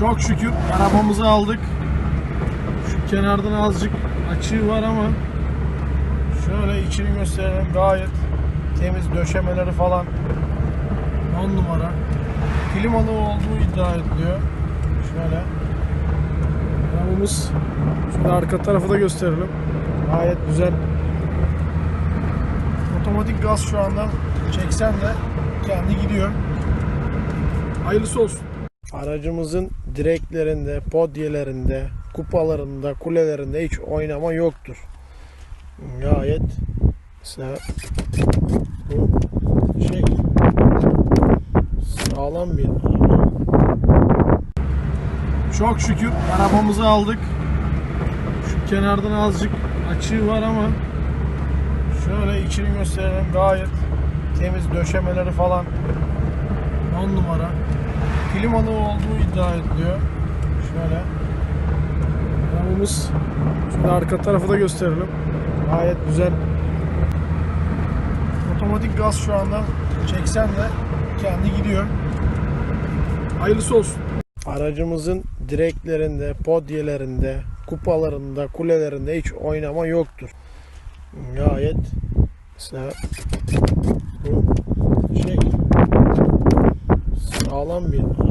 Çok şükür arabamızı aldık. Şu kenardan azıcık açığı var ama şöyle içini gösterelim gayet temiz döşemeleri falan 10 numara. Klimalı olduğu iddia ediliyor. Şöyle. Arabamız şöyle arka tarafı da gösterelim. Gayet güzel. Otomatik gaz şu anda çeksen de kendi gidiyor. Hayırlısı olsun. Aracımızın direklerinde, podyelerinde, kupalarında, kulelerinde hiç oynama yoktur. Gayet mesela bu şey sağlam bir çok şükür arabamızı aldık. Şu kenardan azıcık açığı var ama şöyle içini gösterelim gayet temiz döşemeleri falan 10 numara. Klimalı olduğu iddia ediliyor. Şöyle. Arabamız şöyle arka tarafı da gösterelim. Gayet güzel. Otomatik gaz şu anda çeksen de kendi gidiyor. Hayırlısı olsun. Aracımızın direklerinde, podyelerinde, kupalarında, kulelerinde hiç oynama yoktur. Gayet mesela bu şey sağlam bir